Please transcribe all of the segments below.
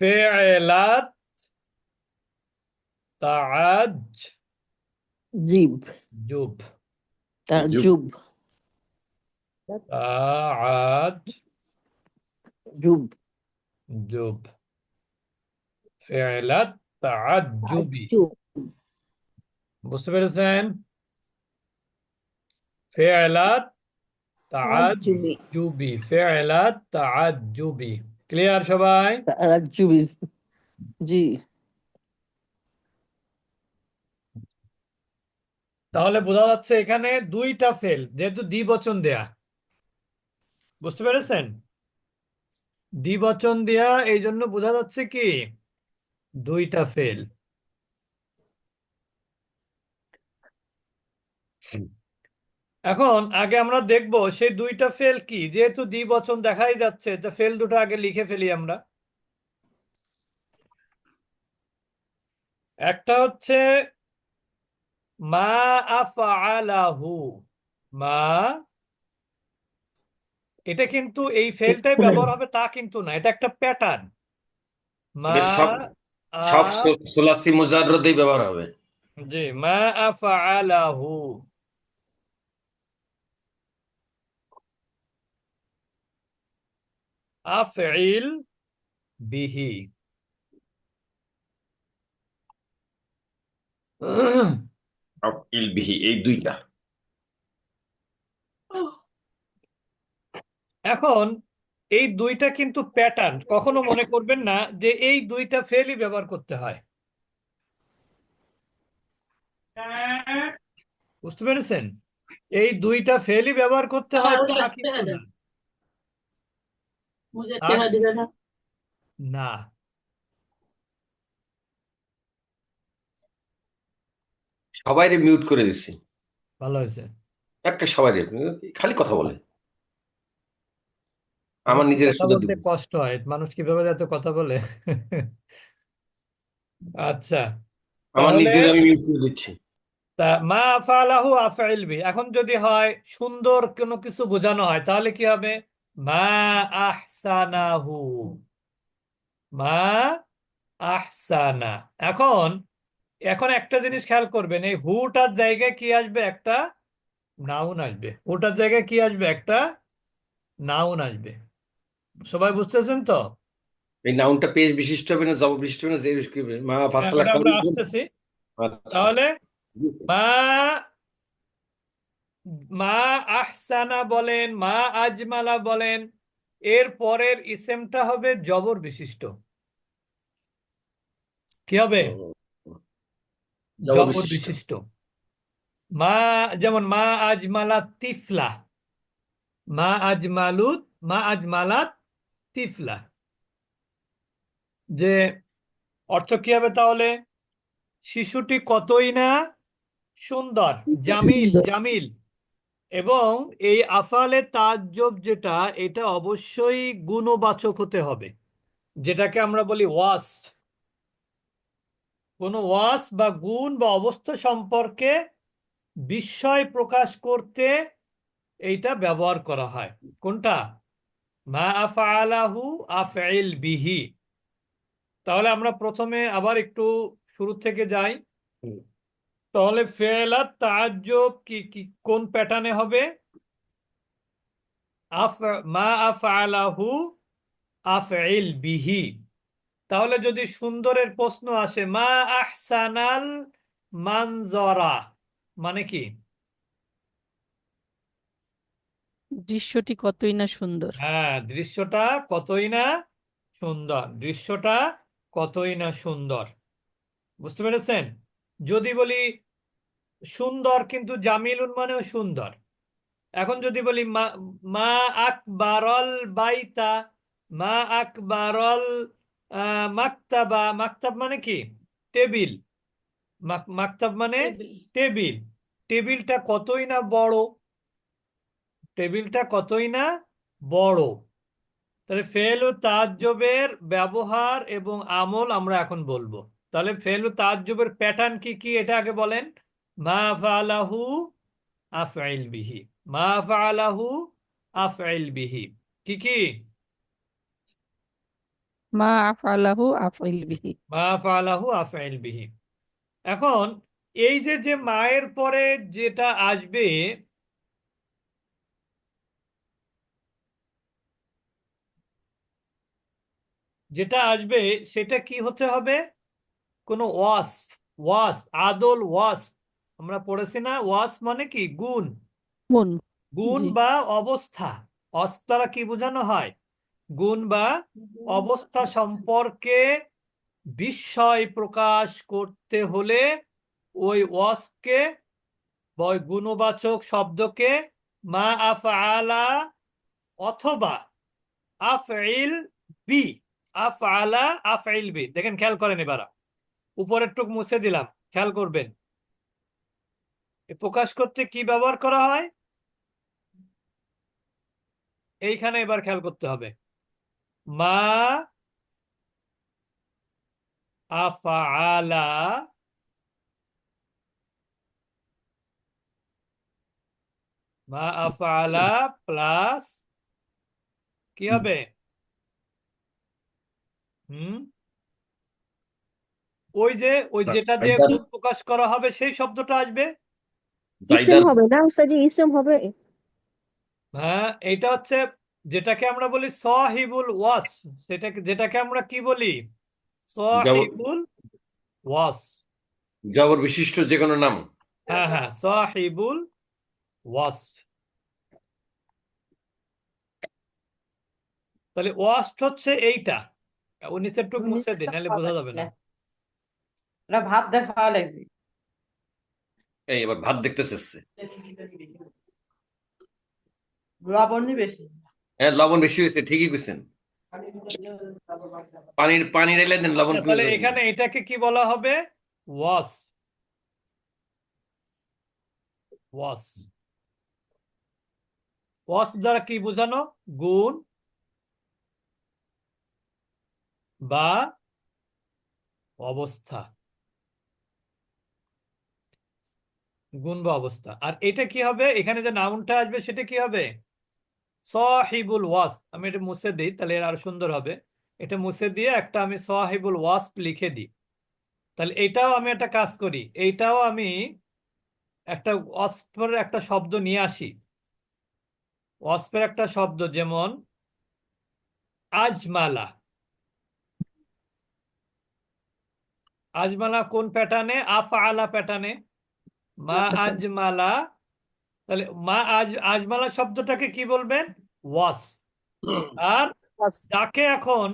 فعلت জিব تعجب তাজুব تعجب জুব فعلت تعجبي তাজুব বুঝতে পেরেছেন فعلت তাজুবি تعجبي فعلت تعجبي ক্লিয়ার সবাই? জি। তাহলে বোঝা যাচ্ছে এখানে দুইটা ফেল যেহেতু দ্বিবচন দেয়া। বুঝতে পেরেছেন? দ্বিবচন দেয়া এই জন্য বোঝা যাচ্ছে কি? দুইটা ফেল এখন আগে আমরা দেখব সেই দুইটা ফেল কি? যেহেতু দ্বিবচন দেখাই যাচ্ছে তো ফেল দুটো আগে লিখে ফেলি আমরা। একটা হচ্ছে মা আফআলাহু মা এটা কিন্তু এই ফেলটাই ব্যবহার হবে তা কিন্তু না এটা একটা প্যাটার্ন মা সব সব সুলাসি মুজাররদেই ব্যবহার হবে। জি মা আফআলাহু আফইল বিহি। এই দুইটা। এখন এই দুইটা কিন্তু প্যাটার্ন কখনো মনে করবেন না যে এই দুইটা ফেলই ব্যবহার করতে হয়। বুঝতে পেরেছেন? এই দুইটা ফেলই ব্যবহার করতে হয় মুজের চেহারা দিবে না না সবাইরে মিউট করে দিছি। ভালো হয়েছে। একটা সবাইরে খালি কথা বলে। আমার নিজের কথা শুধু বলতে কষ্ট হয় মানুষ কীভাবে এত কথা বলে? আচ্ছা আমার নিজের আমি মিউট করে দিচ্ছি। তা মা আফালাহু আফাইল বি এখন যদি হয় সুন্দর কোনো কিছু বোঝানো হয় তাহলে কি হবে? মা আহসানাহু। মা আহসানা। এখন এখন একটা জিনিস খেয়াল করবেন এই হুটার জায়গায় কি আসবে? একটা নাউন আসবে। হুটার জায়গায় কি আসবে? একটা নাউন আসবে। সবাই বুঝতেছেন তো? এই নাউনটা পেজ বিশিষ্ট হবে না জবাব বিশিষ্ট হবে না যে মা হ্যাঁ, ফাসলা আমরা আসতেছি। আচ্ছা। তাহলে মা মা আহসানা বলেন মা আজমালা বলেন এর পরের ইসেমটা হবে জবর বিশিষ্ট। কি হবে? জবর বিশিষ্ট। মা যেমন মা আজমালা তিফলা মা আজমালুত মা আজমালাত তিফলা। যে অর্থ কি হবে তাহলে? শিশুটি কতই না? সুন্দর জামিল জামিল। এবং এই আফালে তাজ্জব যেটা, এটা অবশ্যই গুণবাচক হতে হবে। যেটাকে আমরা বলি ওয়াস। কোনো ওয়াস বা গুণ বা অবস্থা সম্পর্কে বিস্ময় প্রকাশ করতে এইটা ব্যবহার করা হয়। কোনটা? মা আফআলাহু আফইল বিহি। তাহলে আমরা প্রথমে আবার একটু শুরু থেকে যাই। তাহলে ফেলাত তাজ্জব কি কি কোন প্যাটার্নে হবে? আফ মা আফআলাহু আফইল বিহি। তাহলে যদি সুন্দরের প্রশ্ন আসে মা আহসানাল মানজরা মানে কি? দৃশ্যটি কতই না সুন্দর? হ্যাঁ দৃশ্যটা কতই না সুন্দর দৃশ্যটা কতই না সুন্দর। বুঝতে পেরেছেন? যদি বলি সুন্দর কিন্তু জামিলুন মানেও সুন্দর। এখন যদি বলি মা মা আকবারল বাইতা মা আকবারল মাকতাবা মাকতাব মানে কি? টেবিল। মাক- মাকতাব মানে টেবিল। টেবিলটা কতই না বড়? টেবিলটা কতই না বড়? তাহলে ফেল ও তাজ্জবের ব্যবহার এবং আমল আমরা এখন বলব। তাহলে ফেলু তাজ্জবের প্যাটার্ন কি কি এটা আগে বলেন? মা ফালাহু আফইল বিহি মা ফালাহু আফইল বিহি কি কি? মা আফআলাহু আফইল বিহি। মা ফালাহু আফআইল বিহি। এখন এই যে যে মায়ের পরে যেটা আসবে যেটা আসবে সেটা কি হতে হবে? কোনো ওয়াস ওয়াস আদল ওয়াস আমরা পড়েছি না ওয়াস মানে কি? গুণ। গুণ। গুণ বা অবস্থা। অস দ্বারা কি বোঝানো হয়? গুণ বা অবস্থা সম্পর্কে বিস্ময় প্রকাশ করতে হলে ওই ওয়াসকে বা গুণবাচক শব্দকে মা আফ আলা অথবা আফইল বি। আফআলা আফইল বি। দেখেন খেয়াল করেন এবার। উপরের টুক মুছে দিলাম, খেয়াল করবেন। প্রকাশ করতে কি ব্যবহার করা হয়? এইখানে এবার খেয়াল করতে হবে। মা আফআলা মা আফআলা প্লাস কি হবে? হুম? ওই যে ওই যেটা দিয়ে। গুণ প্রকাশ করা হবে সেই শব্দটা আসবে? ইসেম জাইদান হবে না উস্তাদি? ইসেম হবে? হ্যাঁ এটা হচ্ছে যেটাকে আমরা বলি সাহিবুল ওয়াস। সেটাকে যেটাকে আমরা কি বলি? সাহিবুল ওয়াস। জবর বিশিষ্ট যে কোনো নাম। হ্যাঁ হ্যাঁ সাহিবুল ওয়াস। তাহলে ওয়াস্ট হচ্ছে এইটা। ও নিচের টুক মুছে দিন নাহলে বোঝা যাবে না। ওরা ভাত খাওয়া লাগবে। এই এবার ভাত দেখতে চেয়েছে লবণ বেশি। হ্যাঁ লবণ বেশি হয়েছে ঠিকই কইছেন। পানির পানি ঢেলে দেন লবণ কমে তাহলে এখানে এটাকে কি বলা হবে? ওয়াস। ওয়াস। ওয়াস দ্বারা কি বোঝানো? গুণ বা অবস্থা। গুণ অবস্থা। আর এটা কি হবে? এখানে যে নাউনটা আসবে, সেটা কি হবে? সাহিবুল ওয়াসফ। আমি এটা মুছে দিই, তাহলে এর আরও সুন্দর হবে। এটা মুছে দিয়ে একটা আমি সাহিবুল ওয়াসফ লিখে দিই। তাহলে এটাও আমি একটা কাজ করি। এইটাও আমি একটা ওয়াসফের একটা শব্দ নিয়ে আসি। ওয়াসফের একটা শব্দ যেমন, আজমালা। আজমালা কোন প্যাটার্নে আফআলা প্যাটার্নে মা আজমালা তাহলে মা আজ আজমালা শব্দটাকে কি বলবেন? ওয়াস আর যাকে এখন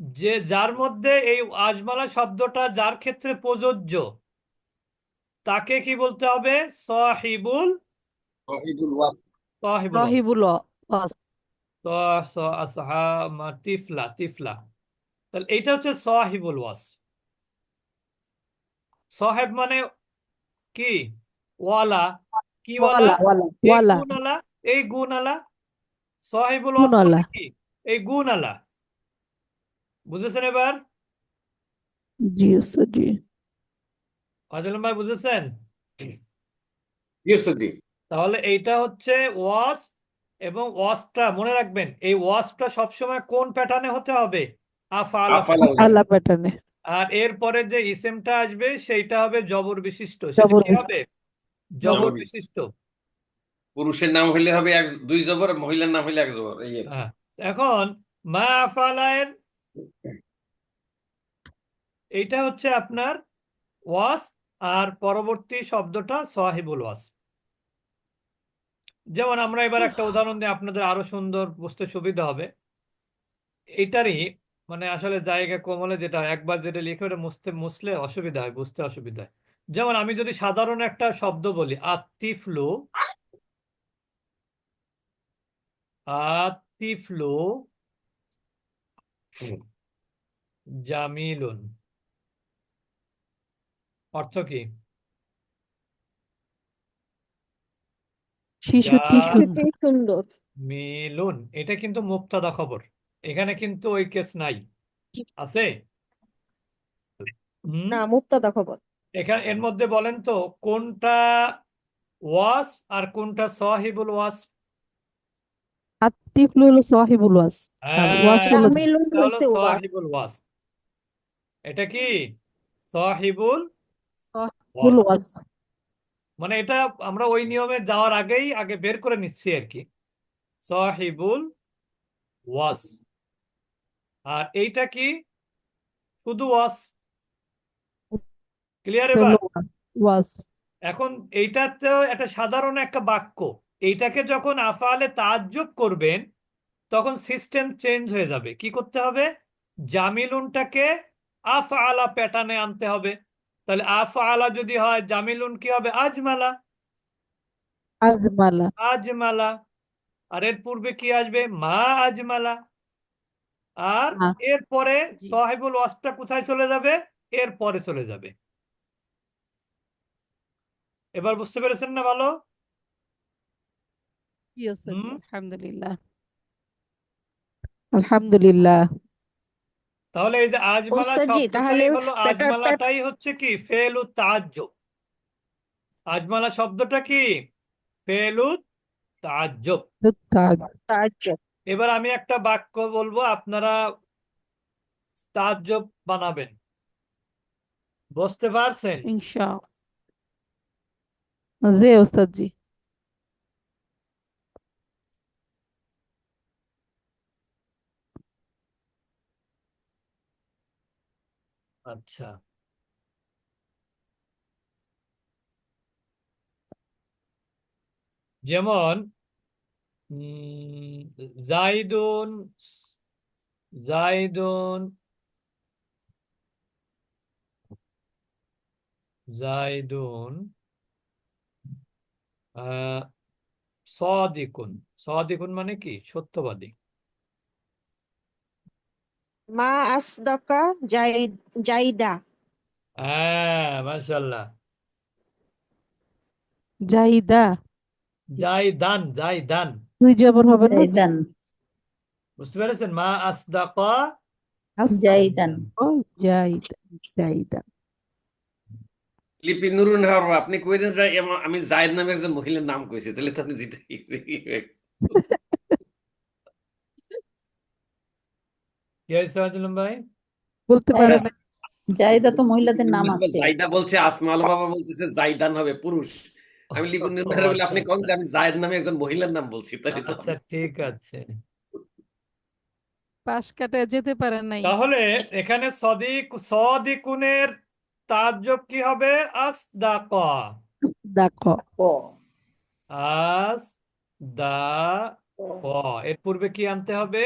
যে যার মধ্যে এই আজমালা শব্দটা যার ক্ষেত্রে প্রযোজ্য তাকে কি বলতে হবে? সাহিবুল সাহিবুল ওয়াস। সাহিবুল ওয়াস। সাহিবুল ওয়াস। স স আসহা মা তিফলা তিফলা। তাহলে এটা হচ্ছে সাহিবুল ওয়াস। সাহেব মানে কি? ওয়ালা। কি ওয়ালা ওয়ালা ওয়ালা এই ওয়ালা। গুণালা এই গুণালা সাহিবুল ওয়াস গুণালা। মানে কি এই গুণালা বুঝেছেন এবার? জি উস্তাদ জি। ভাই বুঝেছেন? জি তাহলে এইটা হচ্ছে ওয়াস এবং ওয়াসটা মনে রাখবেন এই ওয়াসটা সবসময় কোন প্যাটার্নে হতে হবে? আফআলা। প্যাটার্নে আর এরপরে যে ইসেমটা আসবে সেইটা হবে জবর বিশিষ্ট সেটা কি হবে? জবর। বিশিষ্ট। পুরুষের নাম হইলে হবে এক দুই জবর মহিলার নাম হইলে এক জবর এই। হ্যাঁ। এখন মা আফালায়ের এইটা হচ্ছে আপনার ওয়াস আর পরবর্তী শব্দটা সাহিবুল ওয়াস যেমন আমরা এবার একটা উদাহরণ দিয়ে আপনাদের আরও সুন্দর বুঝতে সুবিধা হবে। এটারই মানে আসলে জায়গা কম হলে যেটা একবার যেটা লিখে ওটা মুছতে মুছলে অসুবিধা হয় বুঝতে অসুবিধা হয়। যেমন আমি যদি সাধারণ একটা শব্দ বলি আতিফলু আতিফলু জামিলুন। অর্থ কি? শিশুটি সুন্দর। মিলুন। এটা কিন্তু মুক্তাদা খবর। এখানে কিন্তু ওই কেস নাই। আছে? না মুক্তাদা খবর। এখানে এর মধ্যে বলেন তো কোনটা ওয়াস আর কোনটা সাহিবুল ওয়াস? আতিফুল হলো সাহিবুল ওয়াস। ওয়াস হ্যাঁ এটা ওয়াস। সাহিবুল ওয়াস। এটা কি? সাহিবুল সাহিবুল ওয়াস। মানে এটা আমরা ওই নিয়মে যাওয়ার আগেই আগে বের করে নিচ্ছি আর কি। সাহিবুল ওয়াস। আর এইটা কি? শুধু ওয়াস। ক্লিয়ার এবার? হলো ওয়াস ওয়াস এখন একটা সাধারণ একটা বাক্য। এইটাকে যখন আফআলে তাজ্জুব করবেন তখন সিস্টেম চেঞ্জ হয়ে যাবে। কি করতে হবে? জামিলুনটাকে আফআলা প্যাটার্নে আনতে হবে। তাহলে আফআলা যদি হয় জামিলুন কি হবে? আজমালা। আজমালা। আজমালা। আর এর পূর্বে কি আসবে? মা আজমালা। আর। এরপরে সাহেবুল ওয়াসটা কোথায় চলে যাবে? এর পরে চলে যাবে। এবার বুঝতে পেরেছেন না ভালো? আলহামদুলিল্লাহ। আলহামদুলিল্লাহ। তাহলে এই যে আজমালা তাহলে হলো আজমালাটাই হচ্ছে কি? ফেলু তাজ্জুব আজমালা শব্দটা কি? ফেলু তাজ্জুব তাজ্জুব এবার আমি একটা বাক্য বলব আপনারা তাজ্জুব বানাবেন। বুঝতে পারছেন? ইনশাআল্লাহ। জি ওস্তাদ জি আচ্ছা। যেমন জাইদুন জাইদুন জাইদুন সদিকুন। সদিকুন মানে কি? সত্যবাদী। মা আসদাকা জাইদ জাইদা। হ্যাঁ মাশাল্লাহ জাহিদা জাইদান জাইদান। দুই জবর হবে না? জাইদান। বুঝতে পেরেছেন? মা আসদাকা। জাইদান। ও জাইদা জাইদা। লিপি নুরুন আপনি কই দেন যে আমি জায়েদ নামে একজন মহিলার নাম কইছি তাহলে তো আপনি জিতে ভাই? বলতে তো মহিলাদের নাম আছে। জাইদা বলছে আসমা আলো বাবা বলতেছে জাইদান হবে পুরুষ। আমি লিপি নুরুন বলে আপনি কোন যে আমি জায়েদ নামে একজন মহিলার নাম বলছি তাহলে তো আচ্ছা ঠিক আছে। পাশ কাটায় যেতে পারে নাই। তাহলে এখানে সদিক সদিকুনের তাজ্জব কি হবে? আসদাকা। দেখো আস দা ক এর পূর্বে কি আনতে হবে?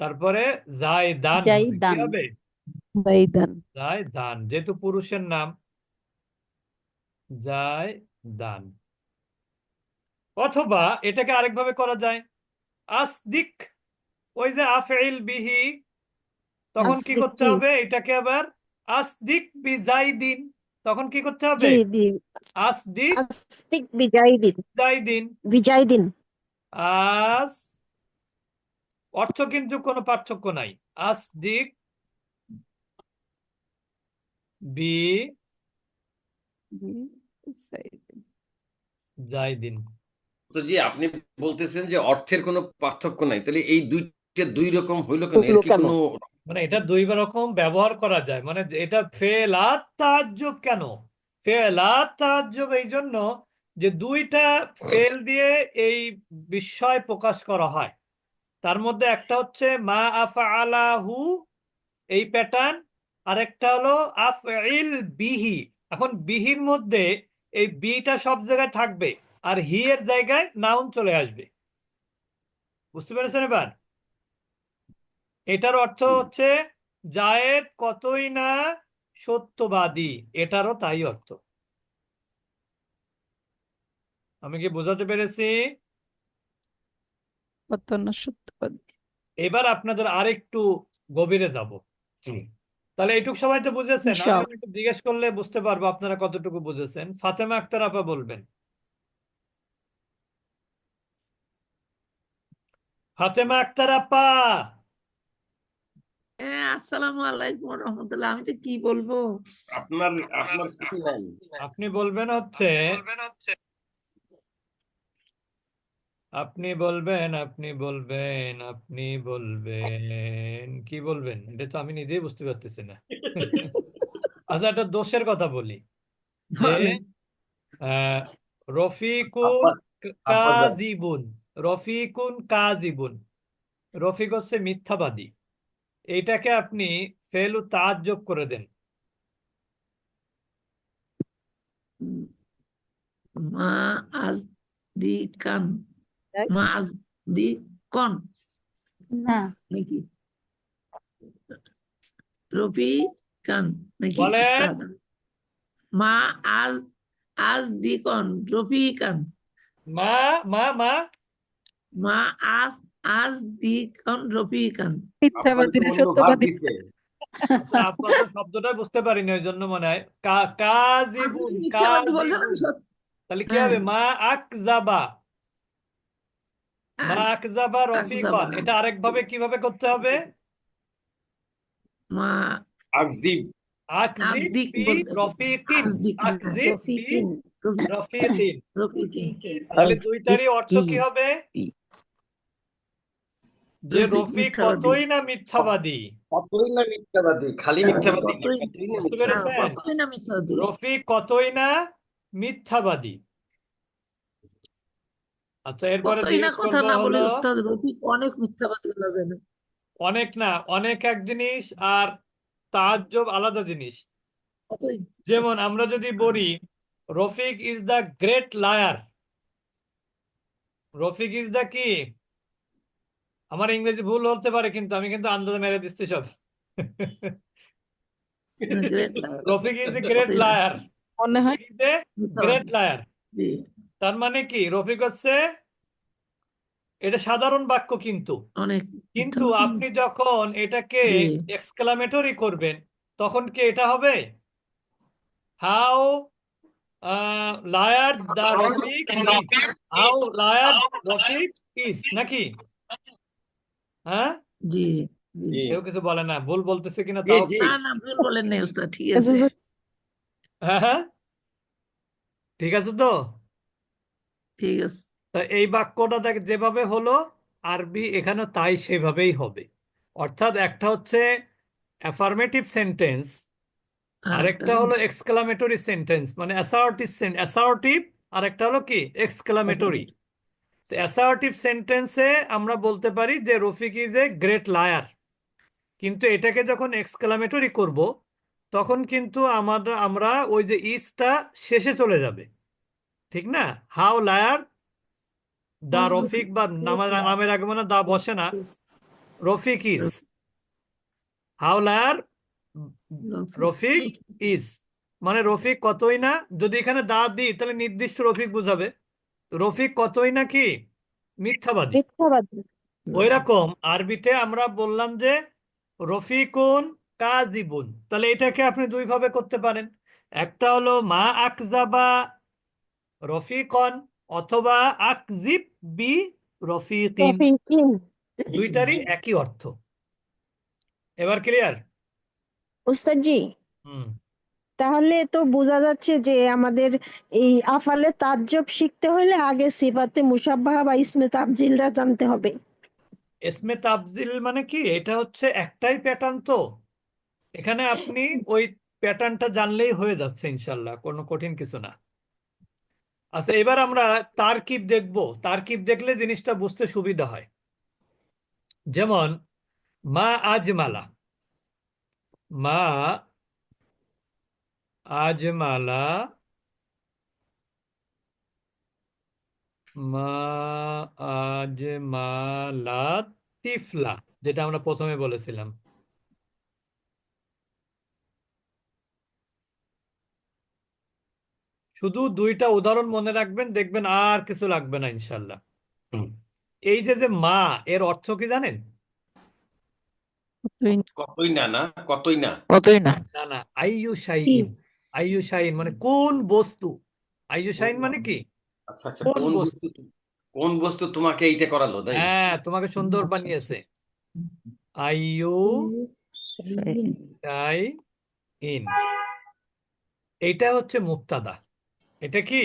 তারপরে জায়দান। কি হবে? জাইদান জায়দান। যেহেতু পুরুষের নাম। জায়দান। অথবা এটাকে আরেকভাবে করা যায়। আসদিক। ওই যে আফইল বিহি তখন কি করতে হবে? এটাকে আবার আসদিক বিজাইদিন। তখন কি করতে হবে? আসদিক আসদিক বিজাইদিন। বিজাইদিন। বিজাইদিন। আস অর্থ কিন্তু কোনো পার্থক্য নাই। আসদিক বি জাইদিন। তো জি আপনি বলতেছেন যে অর্থের কোনো পার্থক্য নাই। তাহলে এই দুইটা দুই রকম হইল কেন? এর কি কেন? মানে এটা দুই রকম ব্যবহার করা যায়। মানে এটা ফেলাত তাজ্জুব কেন? ফেলাত তাজ্জুব এই জন্য যে দুইটা ফেল দিয়ে এই বিস্ময় প্রকাশ করা হয়। তার মধ্যে একটা হচ্ছে মা আফা আলাহু এই প্যাটার্ন আর একটা হলো আফ ইল বিহি। এখন বিহির মধ্যে এই বিটা সব জায়গায় থাকবে, আর হি এর জায়গায় নাউন চলে আসবে। বুঝতে পেরেছেন এবার? এটার অর্থ হচ্ছে জায়েদ কতই না সত্যবাদী এটারও তাই অর্থ। আমি কি বোঝাতে পেরেছি? এবার আপনাদের আরেকটু গভীরে যাব। তাহলে এইটুক সবাই তো বুঝেছেন। একটু জিজ্ঞেস করলে বুঝতে পারব আপনারা কতটুকু বুঝেছেন। ফাতেমা আক্তার আপা বলবেন। ফাতেমা আক্তার আপা! হ্যাঁ আসসালামু আলাইকুম রহমতুল্লাহ। আমি তো কি বলব? আপনার আপনার আপনি বলবেন হচ্ছে আপনি বলবেন আপনি বলবেন আপনি বলবেন। কি বলবেন? এটা তো আমি নিজেই বুঝতে পারতেছি না। আচ্ছা একটা দোষের কথা বলি। যে রফিকুন। কাজিবুন। রফিকুন কাজিবুন। রফিক হচ্ছে মিথ্যাবাদী। এইটাকে আপনি ফেলু তাজ্জব করে দেন। মা আজ দি কান মা আজ দি কন না নাকি? রফি কান নাকি মা আজ আজ দি কন রফি কান মা মা মা। মা আজ আজ দি কন রফি কান মিথ্যাবাদী না আপনার তো অন্য ভাব সত্যবাদী দিছে। আপনার শব্দটা বুঝতে পারিনি ওই জন্য মনে হয়। কাজিবুন তাহলে কি। হবে? মা আকজাবা। মা আকজাবা রফিকন। এটা আরেকভাবে কীভাবে করতে হবে? মা আকজিব। আকজিব। রফিকিন। আকজিব। রফিকিন। রফিকিন। রফিকিন। তাহলে দুইটারই অর্থ কি? হবে? যে রফিক রফিক কতই না মিথ্যাবাদী? কতই না মিথ্যাবাদী? খালি মিথ্যাবাদী কতই- না মিথ্যাবাদী। হ্যাঁ, কতই না মিথ্যাবাদী? রফিক কতই না মিথ্যাবাদী? আচ্ছা এরপরে কতই না কথা না বলে উস্তাদ রফিক অনেক মিথ্যাবাদী বলা যায় না। অনেক না অনেক এক জিনিস আর তাজ্জব আলাদা জিনিস। যেমন আমরা যদি বলি Rafiq is the great liar Rafiq is the কি? আমার ইংরেজি ভুল হতে পারে কিন্তু আমি কিন্তু আন্দাজে মেরে দিচ্ছি সব। Rafiq is a great liar মনে হয় গ্রেট লায়ার জি, তার মানে কি? রফিক হচ্ছে এটা সাধারণ বাক্য কিন্তু। অনেক কিন্তু আপনি যখন এটাকে এক্সক্লামেটরি করবেন তখন কি এটা হবে? How liar the Rafiq how liar Rafiq is নাকি? হ্যাঁ? জি জি। কেউ কিছু বলে না ভুল বলতেছে কিনা জি, তাও জি। না না ভুল বলেন নাই উস্তাদ ঠিক আছে। হ্যাঁ হ্যাঁ। ঠিক আছে তো? ঠিক আছে। তা এই বাক্যটা দেখ যেভাবে হলো আরবি এখানে তাই সেভাবেই হবে। অর্থাৎ একটা হচ্ছে অ্যাফার্মেটিভ সেন্টেন্স আরেকটা হলো এক্সক্লামেটরি সেন্টেন্স মানে অ্যাসার্টিভ অ্যাসার্টিভ আর একটা হলো কি? এক্সক্লামেটরি তো অ্যাসার্টিভ সেন্টেন্সে আমরা বলতে পারি যে Rafiq is a great liar কিন্তু এটাকে যখন এক্সক্লামেটরি করব তখন কিন্তু আমরা আমরা ওই যে ইজটা শেষে চলে যাবে। ঠিক না? হাউ লায়ার দা রফিক বা নামের নামের আগে মানে দা বসে না। Rafiq is how liar Rafiq. Is মানে রফিক কতই না যদি এখানে দা দিই তাহলে নির্দিষ্ট রফিক বুঝাবে। রফিক কতই নাকি মিথ্যাবাদী? মিথ্যাবাদী। ওই রকম আরবিতে আমরা বললাম যে রফিকুন কাজিবুন তাহলে এটাকে আপনি দুই ভাবে করতে পারেন। একটা হলো মা আকজাবা রফিকন অথবা আকজিব বি রফিকিন। দুইটারই একই অর্থ। এবার ক্লিয়ার উস্তাদজি। হুম। তাহলে তো বোঝা যাচ্ছে যে আমাদের এই আফালে তাজ্জব শিখতে হলে আগে সিফাতে মুসাব্বাহা বা ইসমে তাবজিলটা জানতে হবে। এসমে তাবজিল মানে কি? এটা হচ্ছে একটাই প্যাটার্ন তো। এখানে আপনি ওই প্যাটার্নটা জানলেই হয়ে যাচ্ছে ইনশাল্লাহ কোনো কঠিন কিছু না। আচ্ছা এবার আমরা তারকিব দেখব। তারকিব দেখলে জিনিসটা বুঝতে সুবিধা হয়। যেমন, মা আজমালা। মা আজমালা মা আজমালা তিফলা যেটা আমরা প্রথমে বলেছিলাম। শুধু দুইটা উদাহরণ মনে রাখবেন দেখবেন আর কিছু লাগবে না ইনশাল্লাহ এই যে যে মা এর অর্থ কি জানেন? কতই না। না কতই না। কতই না। না না আইয়ু শাইইন আইয়ু শাইইন মানে কোন বস্তু? আইয়ু শাইইন মানে কি? আচ্ছা আচ্ছা কোন কোন বস্তু? বস্তু কোন বস্তু তোমাকে এইটা করালো তাই? হ্যাঁ তোমাকে সুন্দর বানিয়েছে। আইয়ু শাইইন এইটা হচ্ছে মুক্তাদা। এটা কি?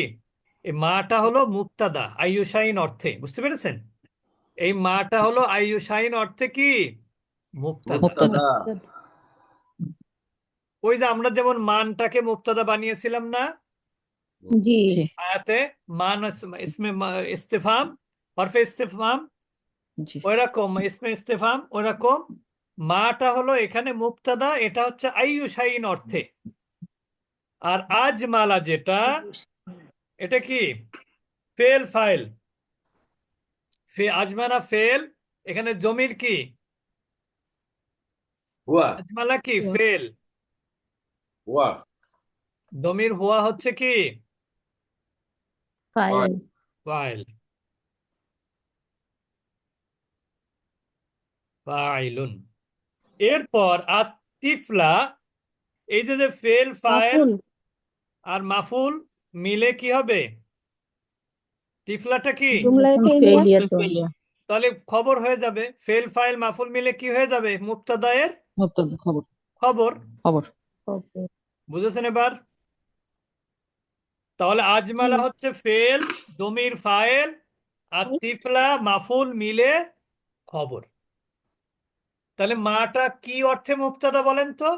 এই মাটা হলো মুক্তাদা আইয়ুসাইন অর্থে বুঝতে পেরেছেন? এই মাটা হলো আইয়ুসাইন অর্থে কি? মুক্তাদা। মুক্তাদা। ওই যে আমরা যেমন মানটাকে মুক্তাদা বানিয়েছিলাম না? জি। আয়াতে মান ইস- ইসমে ইস্তেফাম হরফে ইস্তেফাম ওইরকম ইসমে ইস্তেফাম ওইরকম। মাটা হলো এখানে মুক্তাদা এটা হচ্ছে আইয়ুসাইন অর্থে। আর আজ মালা যেটা এটা কি? ফেল ফাইল। ফে আজমানা ফেল এখানে জমির কি? আজমালা কি? ফেল। হুয়া। জমির হুয়া হচ্ছে কি? ফাইল। ফাইল। ফাইলুন। এরপর আতিফলা এই যে যে ফেল ফাইল মাফুল। আর মাফুল মিলে কি হবে? তিফলাটা কি? তাহলে খবর হয়ে যাবে। ফেল ফাইল মাফুল মিলে কি হয়ে যাবে? মুক্তাদায়ের মুক্তাদা খবর। খবর। বুঝেছেন এবার? তাহলে আজমালা। হচ্ছে ফেল দমির ফাইল আর তিফলা মাফুল মিলে খবর। তাহলে মাটা কি অর্থে মুক্তাদা বলেন তো?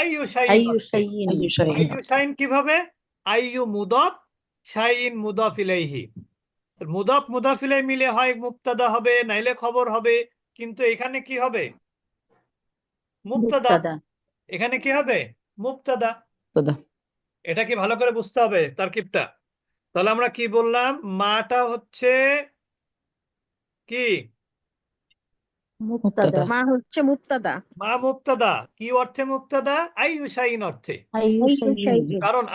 আইয়ু শাইন আইয়ু শাইন। কীভাবে? আইয়ু মুদাফ শাইন মুদাফ ইলাইহি। মুদাফ মুদাফ ইলাই মিলে হয় মুক্তাদা হবে নাইলে খবর হবে কিন্তু এখানে কি হবে? মুক্তাদা এখানে কি হবে? মুক্তাদা। এটা কি ভালো করে বুঝতে হবে তারকিবটা। তাহলে আমরা কি বললাম? মাটা হচ্ছে কি? মুক্তাদা। মা হচ্ছে মুক্তাদা। মা মুক্তাদা। কি অর্থে মুক্তাদা। কারণ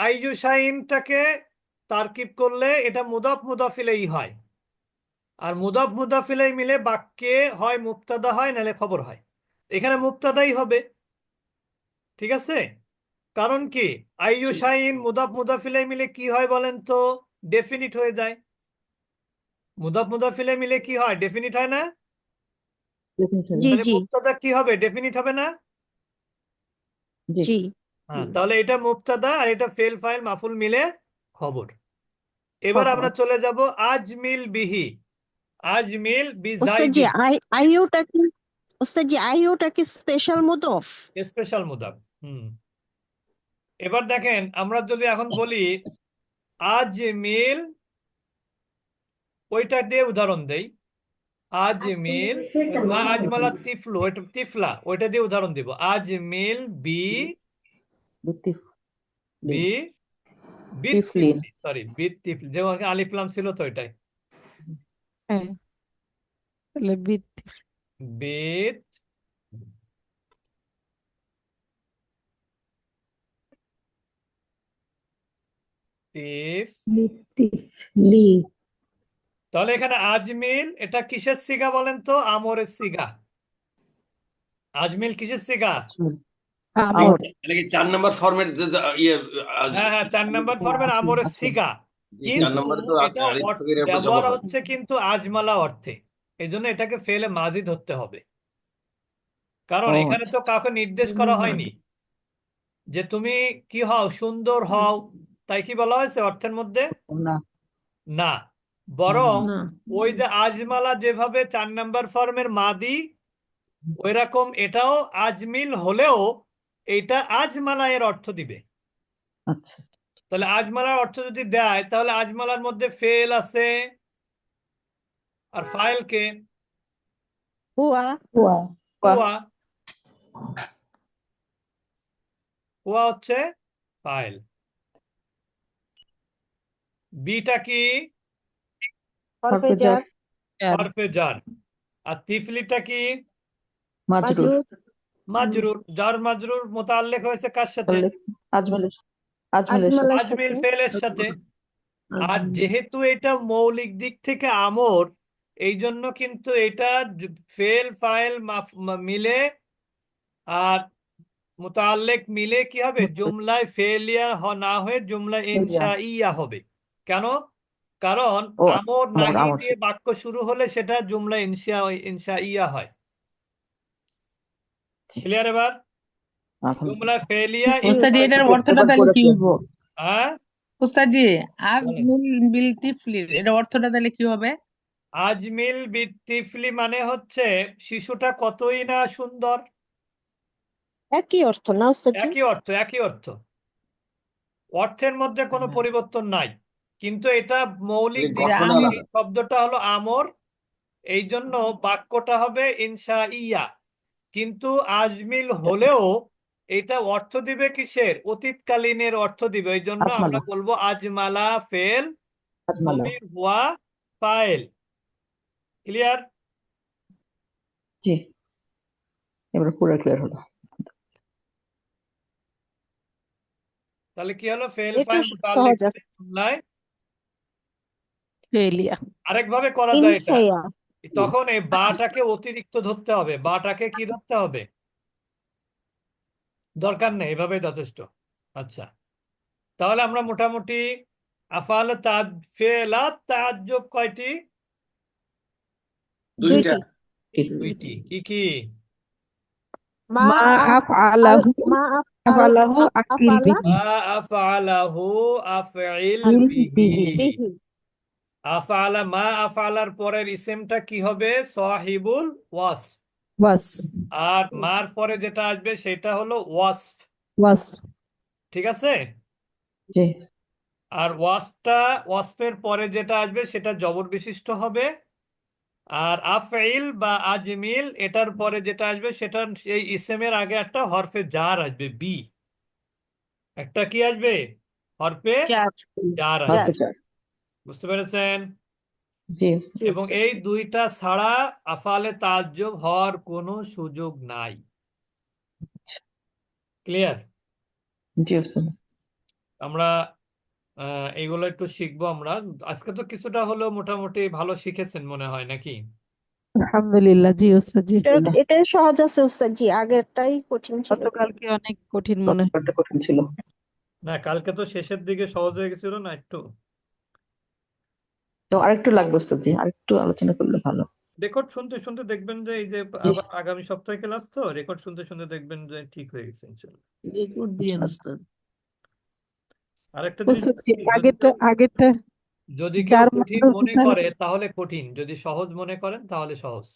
তারকিব করলে এটা মুদাফ মুদাফিলেই হয়। আর মুদাফ মুদাফিলাই মিলে বাক্যে হয় মুক্তাদা হয় নাহলে খবর হয়। এখানে মুক্তাদাই হবে। ঠিক আছে? কারণ কি? আইয়ু শাইন মুদাফ মুদাফিলাই মিলে কি হয় বলেন তো? ডেফিনিট হয়ে যায়। মুদাফ মুদাফিলাই মিলে কি হয়? ডেফিনিট হয় না? জি মুক্তাদা কি হবে? ডেফিনিট হবে না? জি। জি। হ্যাঁ তাহলে এটা মুক্তাদা আর এটা ফেল ফাইল মাফুল মিলে খবর। এবার আমরা চলে যাব আজমিল বিহি। আজমিল বি ওস্তাদ জি আই আইওটা কি ওস্তাদ জি আইওটা কি স্পেশাল মুদফ? স্পেশাল মুদাব হুম। এবার দেখেন আমরা যদি এখন বলি আজমিল ওইটা দিয়ে উদাহরণ দেই। আজমিল মা আজমালা তিফলু ওইটা তিফলা ওইটা দিয়ে উদাহরণ দিব। আজমিল বি বুদ্ধি বি। সরি যেমন আলিফলাম ছিল তো হ্যাঁ তাহলে এখানে আজমিল এটা কিসের সিগা বলেন তো? আমরের সিগা। আজমিল কিসের সিগা? আমর। এটা কি চার নম্বর ফর্মের ইয়ে হ্যাঁ হ্যাঁ চার নম্বর ফর্মের আমরের সিগা। কিন্তু এটা ব্যবহার হচ্ছে কিন্তু আজমালা অর্থে। এই জন্য এটাকে ফেলে মাজি ধরতে হবে। কারণ এখানে তো কাউকে নির্দেশ করা হয়নি। যে তুমি কি হও সুন্দর হও তাই কি বলা হয়েছে অর্থের মধ্যে? না। না। বরং ওই যে আজমালা যেভাবে চার নাম্বার ফর্মের মাদি ওইরকম এটাও আজমিল হলেও এটা আজমালা এর অর্থ দিবে। আচ্ছা। তাহলে আজমালার অর্থ যদি দেয় তাহলে আজমালার মধ্যে ফেল আছে। আর ফাইল কে? হুয়া। হুয়া। হুয়া। হুয়া হচ্ছে ফাইল। বিটা কি? হরফে জার জার। হরফে জার আর তিফলিটা কি? মাজরুর মাজরুর জার মাজরুর মোতাল্লেক হয়েছে কার সাথে। আজমিল ফেলের সাথে। আর যেহেতু এটা মৌলিক দিক থেকে আমর এই জন্য কিন্তু এটা ফেল ফাইল মাফ- মিলে আর মুতাল্লেক মিলে কি হবে? জুমলায় ফেলিয়া হ- না হয়ে জুমলা ইনশাইয়া হবে। কেন? কারণ ও, আমর নাহি আমর। দিয়ে বাক্য শুরু হলে সেটা জুমলা ইনশা ইয়া হয়। ক্লিয়ার এবার? জুমলা ফেলিয়া ওস্তাদ, ইনশাইয়া এটার অর্থটা তাহলে কি হইব হ্যাঁ? উস্তাদজি আজ। মিল বিল তিফলির এটা অর্থটা তাহলে কি হবে? আজমিল বিতিফলি মানে হচ্ছে শিশুটা কতই না সুন্দর। একই অর্থ না উস্তাদজি একই অর্থ একই অর্থ। অর্থের মধ্যে কোনো হ্যাঁ। পরিবর্তন নাই। কিন্তু এটা মৌলিক দিক। শব্দটা হলো আমর এই জন্য বাক্যটা হবে ইনশা ইয়া। কিন্তু আজমিল হলেও এটা অর্থ দিবে কিসের? অতীতকালীনের অর্থ দিবে। এই জন্য আমরা বলব আজমালা ফেল হুয়া ফাইল ক্লিয়ার? জি। এবার পুরো ক্লিয়ার হলো। তাহলে কি হলো? Fail file. জুমলায় ফেলিয়া আরেকভাবে করা যায় এটা। তখন এই বাটাকে অতিরিক্ত ধরতে হবে। বাটাকে কি ধরতে হবে? দরকার নেই এভাবেই যথেষ্ট। আচ্ছা। তাহলে আমরা মোটামুটি আফাল তাজ ফেলা তাজ্জব কয়টি? দুইটা। দুইটি। কি কি? মা মা আফআলাহু মা আফআলাহু আকিল বিহি মা আফআলাহু আফইল বিহি। আফআলা মা আফআলার পরের ইসেমটা কি হবে? সাহিবুল ওয়াসফ। ওয়াস আর মার পরে যেটা আসবে সেটা হলো ওয়াসফ। ওয়াস ঠিক আছে? জি। আর ওয়াসফটা ওয়াসফের পরে যেটা আসবে সেটা জবর বিশিষ্ট হবে। আর আফইল বা আজমিল এটার পরে যেটা আসবে সেটা এই ইসেমের আগে একটা হরফে জার আসবে বি। একটা কি আসবে? হরফে জার। আসবে। বুঝতে পেরেছেন? জি এবং এই দুইটা ছাড়া আফালে তাজ্জব হওয়ার কোনো সুযোগ নাই। ক্লিয়ার? জি আমরা আহ, এইগুলো একটু শিখব আমরা। আজকে তো কিছুটা হলেও মোটামুটি ভালো শিখেছেন মনে হয় নাকি? আলহামদুলিল্লাহ জি ওস্তাদ জি। এটা- এটাই সহজ আছে উস্তাদজি আগেরটাই কঠিন ছিল। গতকালকে অনেক কঠিন মনে হয়। কঠিন ছিল না কালকে তো শেষের দিকে সহজ হয়ে গেছিল না একটু? তো আরেকটু লাগবে উস্তাদজি আরেকটু আলোচনা করলে ভালো। রেকর্ড শুনতে শুনতে দেখবেন যে এই যে আবার আগামী সপ্তাহে ক্লাস তো রেকর্ড শুনতে শুনতে দেখবেন যে ঠিক হয়ে গেছে রেকর্ড দিয়ে আরেকটা জিনিস যদি আগেরটা কেউ- আগেরটা যদি কেউ যার কঠিন মাত্র মনে করে তাহলে কঠিন। যদি সহজ মনে করেন তাহলে সহজ।